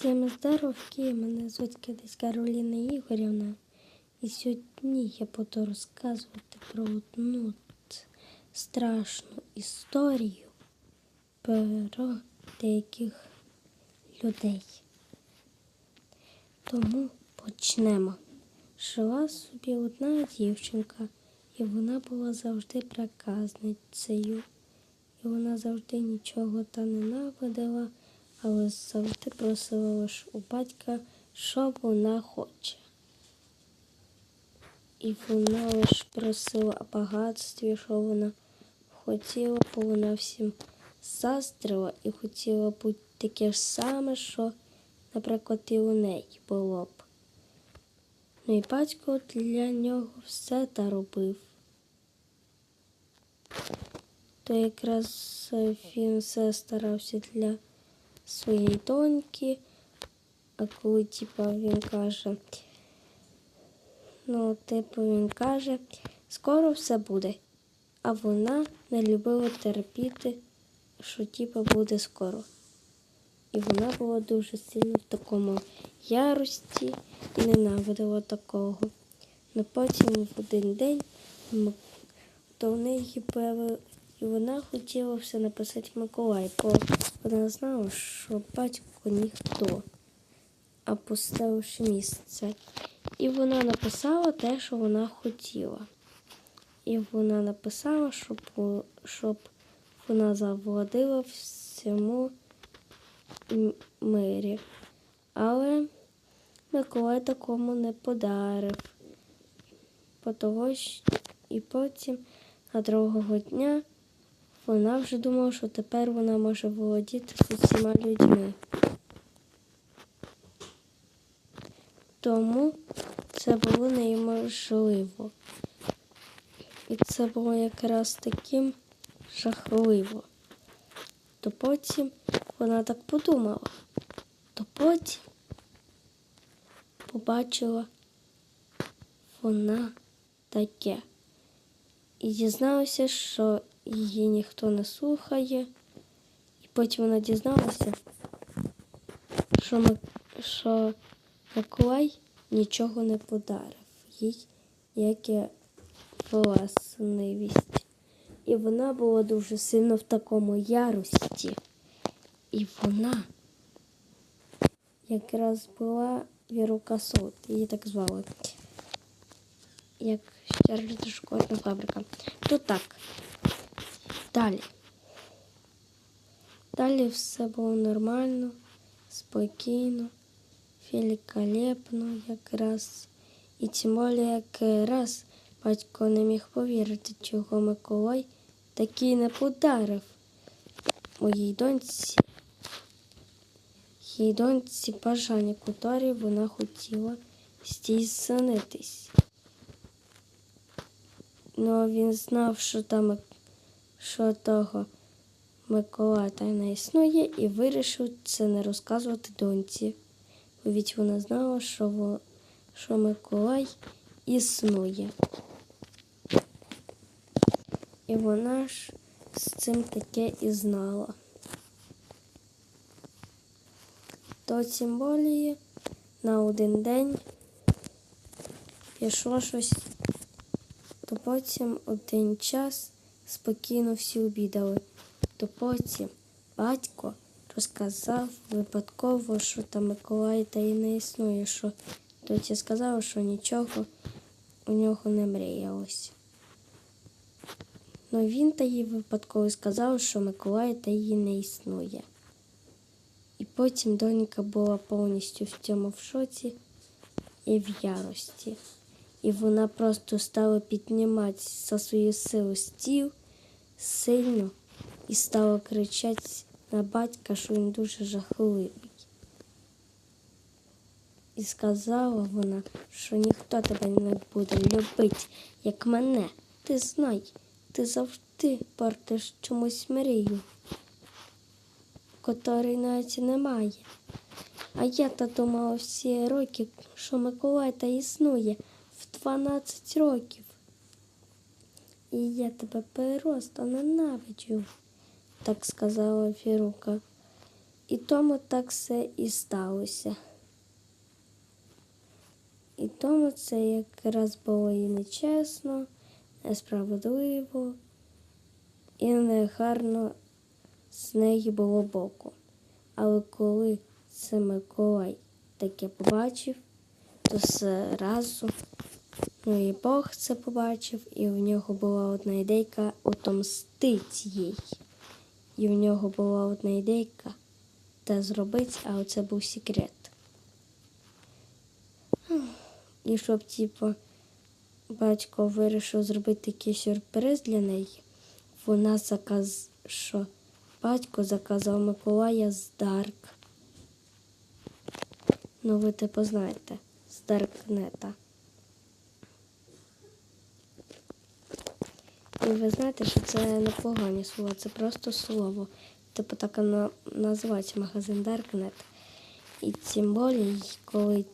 Всім здоровки, мене звуть Кидись Кароліна Ігорівна. І сьогодні я буду розказувати про одну страшну історію про деяких людей. Тому почнемо. Жила собі одна дівчинка, і вона була завжди проказницею. І вона завжди нічого та ненавидила, але завжди просила лише у батька, що вона хоче. І вона лише просила о багатстві, що вона хотіла, бо вона всім заздрила і хотіла бути таке ж саме, що, наприклад, і у неї було б. Ну і батько для нього все та робив. То якраз він все старався для своєї доньки, а коли типа він каже, ну, типу, він каже, скоро все буде. А вона не любила терпіти, що типа буде скоро. І вона була дуже сильно в такому ярості і ненавидила такого. Но потім в один день то в неї і вона хотіла все написати Миколай, бо вона знала, що батько ніхто, а пусте лише місце. І вона написала те, що вона хотіла. І вона написала, щоб, щоб вона завладила всьому мирі. Але Миколай такому не подарив. По того і потім на другого дня вона вже думала, що тепер вона може володіти усіма людьми. Тому це було неможливо. І це було якраз таким жахливо. То потім вона так подумала, то потім побачила вона таке. І дізналася, що її ніхто не слухає. І потім вона дізналася, що, що Миколай нічого не подарив їй, яке власливість. І вона була дуже сильно в такому ярості. І вона якраз була Вірука Сот, її так звали. Як ще шоколадна фабрика. То так. Далі. Далі все було нормально, спокійно, великолепно якраз. І тим більше якраз батько не міг повірити, чого Миколай такий не подарив моїй доньці. Їй доньці бажання, котрі вона хотіла здійснитись. Ну, він знав, що там що того Миколая та не існує, і вирішив це не розказувати доньці. Бо вона знала, що, во- що Миколай існує. І вона ж з цим таке і знала. То тим більше на один день пішло щось то потім один час спокійно всі обідали. То потім батько розказав випадково, що там Миколай та й не існує, що доця сказала, що нічого у нього не мріялось. Но він та їй випадково сказав, що Миколай та її не існує. І потім донька була повністю в цьому в шоці і в ярості. І вона просто стала піднімати за свою силу стіл сильно і стала кричати на батька, що він дуже жахливий. І сказала вона, що ніхто тебе не буде любити, як мене. Ти знай, ти завжди портиш чомусь мрію, котрої навіть немає. А я та думала всі роки, що Миколай та існує в 12 років. І я тебе просто ненавиджу, так сказала Фірука. І тому так все і сталося. І тому це якраз було і нечесно, несправедливо, і негарно з неї було боку. Але коли це Миколай таке побачив, то зразу, ну і Бог це побачив, і в нього була одна ідейка отомстить їй. І в нього була одна ідейка те зробити, а це був секрет. І щоб, типу, батько вирішив зробити такий сюрприз для неї, вона заказ... що батько заказав Миколая з Дарк. Ну, ви типу знаєте, з Даркнета. І ви знаєте, що це не погані слова, це просто слово. Типу так на... називається магазин Даркнет. І тим більше, коли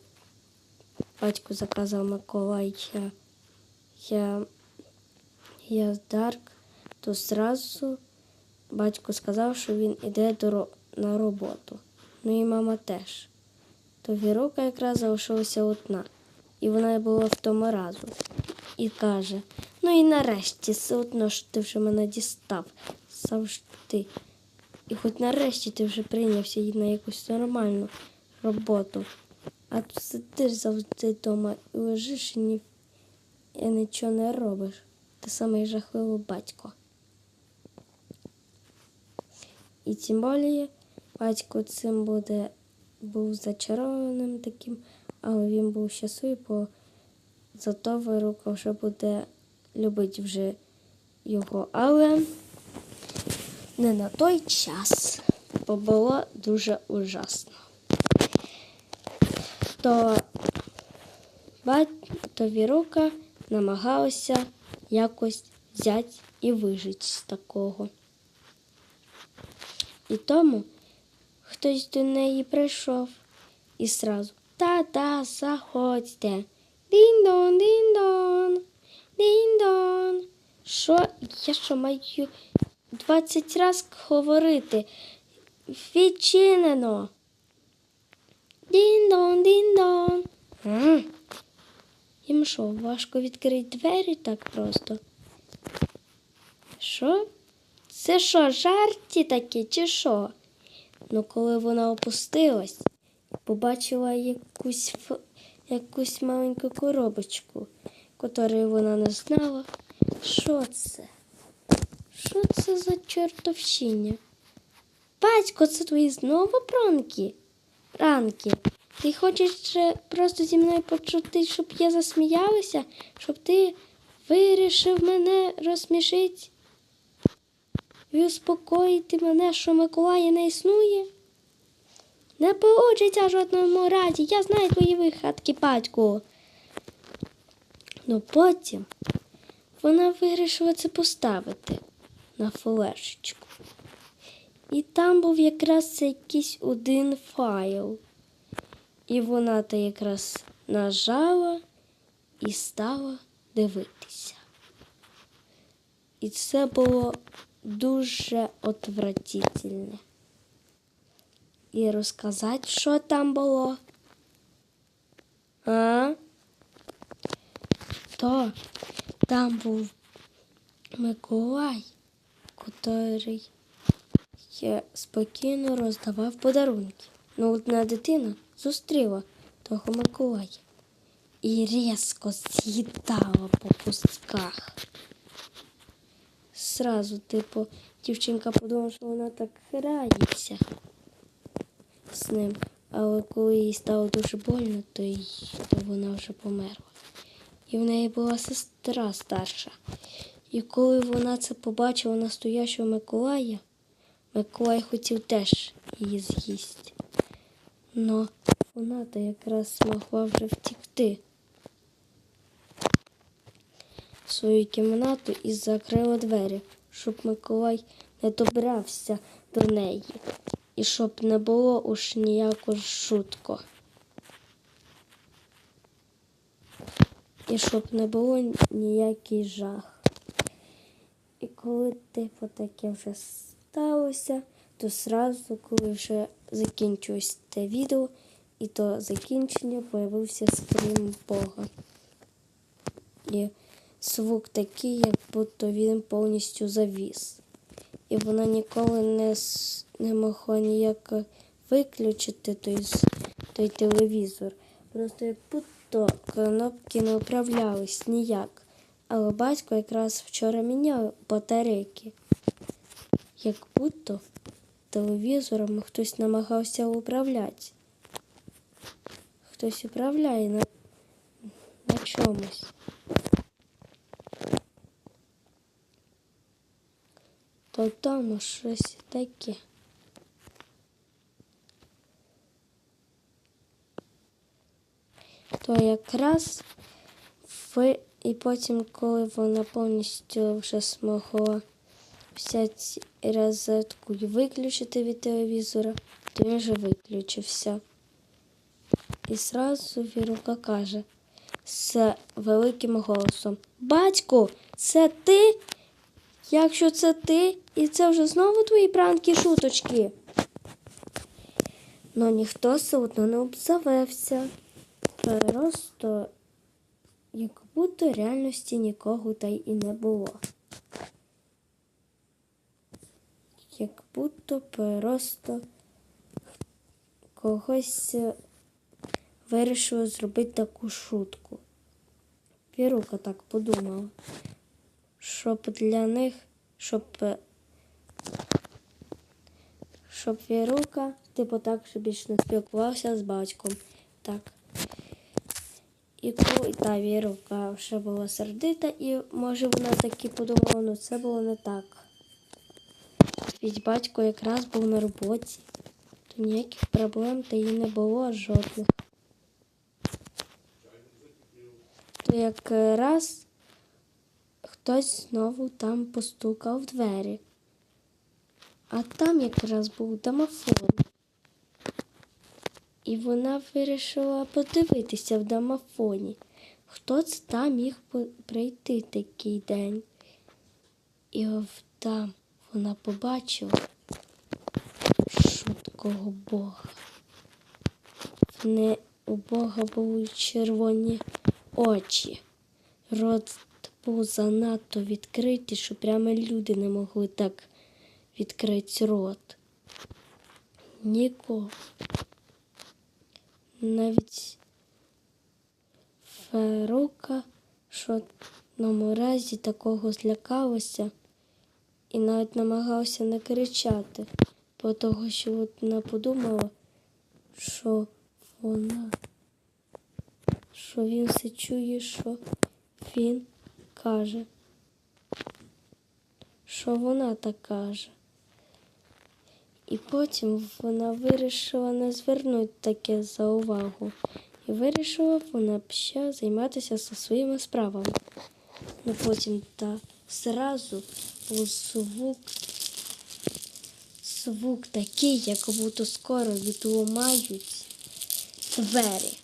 батько заказав Миколая я, я Дарк, то зразу батько сказав, що він іде до, на роботу. Ну і мама теж. То Вірука якраз залишилася одна, і вона була в тому разу. І каже: ну і нарешті, все одно ж ти вже мене дістав завжди. І хоч нарешті ти вже прийнявся на якусь нормальну роботу. А тут сидиш завжди вдома і лежиш і, ні, і нічого не робиш. Ти самий жахливий батько. І тим більше батько цим буде був зачарованим таким, але він був щасливий, бо зато вирука вже буде любити вже його. Але не на той час, бо було дуже ужасно. То, бать, то Вірука намагалася якось взяти і вижити з такого. І тому хтось до неї прийшов і сразу та-та, заходьте. Дін-дон, дін-дон, дін-дон. Що я що маю 20 раз говорити? Відчинено. Дін-дон, дін-дон. Їм що, важко відкрити двері так просто? Що? Це що, жарті такі, чи що? Ну, коли вона опустилась, побачила якусь, ф- якусь маленьку коробочку, котрої вона не знала. Що це? Що це за чортовщиня? Батько, це твої знову пранки? Пранки. Ти хочеш просто зі мною почути, щоб я засміялася, щоб ти вирішив мене розсмішити? і успокоїти мене, що Миколая не існує? Не получиться в жодному разі. Я знаю твої вигадки, батьку. Ну потім вона вирішила це поставити на флешечку. І там був якраз якийсь один файл. І вона то якраз нажала і стала дивитися. І це було дуже отвратительне. І розказати, що там було. А? То там був Миколай, котрий ще спокійно роздавав подарунки. Ну, одна дитина зустріла того Миколая і різко з'їдала по кустках. Сразу, типу, дівчинка подумала, що вона так грається з ним. Але коли їй стало дуже больно, то, й, то вона вже померла. І в неї була сестра старша. І коли вона це побачила настоящого Миколая, Миколай хотів теж її з'їсти. Но вона то якраз могла вже втікти в свою кімнату і закрила двері, щоб Миколай не добрався до неї і щоб не було уж ніяко шутко. І щоб не було ніякий жах. І коли типу таке вже сталося, то сразу, коли вже закінчилось те відео, і то закінчення появився скрім Бога. І звук такий, як будто він повністю завіс. І вона ніколи не, не могла ніяк виключити той, той телевізор. Просто як будто кнопки не управлялись ніяк. Але батько якраз вчора міняв батарейки. Як будто телевізором хтось намагався управляти. Хтось управляє на, на чомусь. То там щось таке. То якраз ви, і потім, коли вона повністю вже змогла взяти розетку і виключити від телевізора, то він вже виключився. І зразу Вірука каже з великим голосом: Батько, це ти? Якщо це ти, і це вже знову твої пранки шуточки. Ну ніхто все одно не обзавевся. Просто як будто реальності нікого та й і не було. Як будто просто когось е, вирішили зробити таку шутку. Вірука так подумала, щоб для них, щоб, е, щоб Вірука, типу так, щоб більше не спілкувався з батьком. Так. І та Вірука вже була сердита, і може вона так і подумала, ну це було не так. Ведь батько якраз був на роботі, то ніяких проблем та й не було жодних. То якраз хтось знову там постукав в двері. А там якраз був домофон. І вона вирішила подивитися в домофоні, хто це там міг прийти такий день. І ов там вона побачила шуткого Бога. Не у Бога були червоні очі. Рот був занадто відкритий, що прямо люди не могли так відкрити рот. Нікого. Навіть Ферука, в одному разі такого злякалася і навіть намагалася не кричати, бо того, що вона подумала, що вона, що він все чує, що він каже, що вона так каже. І потім вона вирішила не звернути таке за увагу. І вирішила вона ще займатися своїми справами. Ну потім та зразу був звук, звук такий, як будто скоро відломають двері.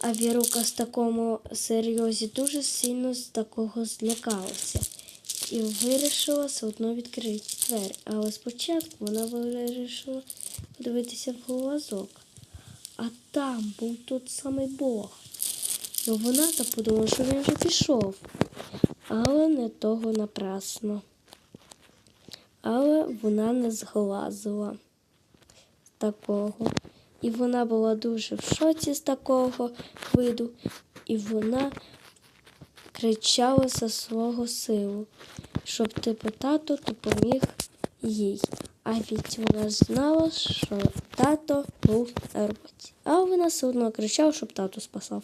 А Вірука з такому серйозі дуже сильно з такого злякалася і вирішила все одно відкрити двері. Але спочатку вона вирішила подивитися в глазок. А там був тот самий Бог. Ну вона та подумала, що він вже пішов. Але не того напрасно. Але вона не зглазила такого. І вона була дуже в шоці з такого виду, і вона кричала за свого силу, щоб типу тато допоміг їй. А ведь вона знала, що тато був на роботі. А вона все одно кричала, щоб тато спасав.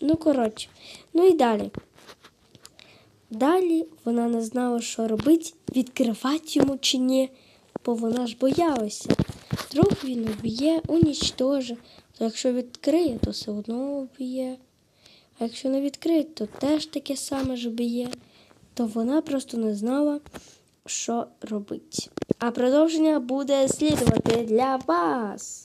Ну, коротше. Ну і далі. Далі вона не знала, що робити, відкривати йому чи ні, бо вона ж боялася. Вдруг він уб'є, унічтоже. То якщо відкриє, то все одно уб'є. А якщо не відкриє, то теж таке саме ж б'є. То вона просто не знала, що робити. А продовження буде слідувати для вас.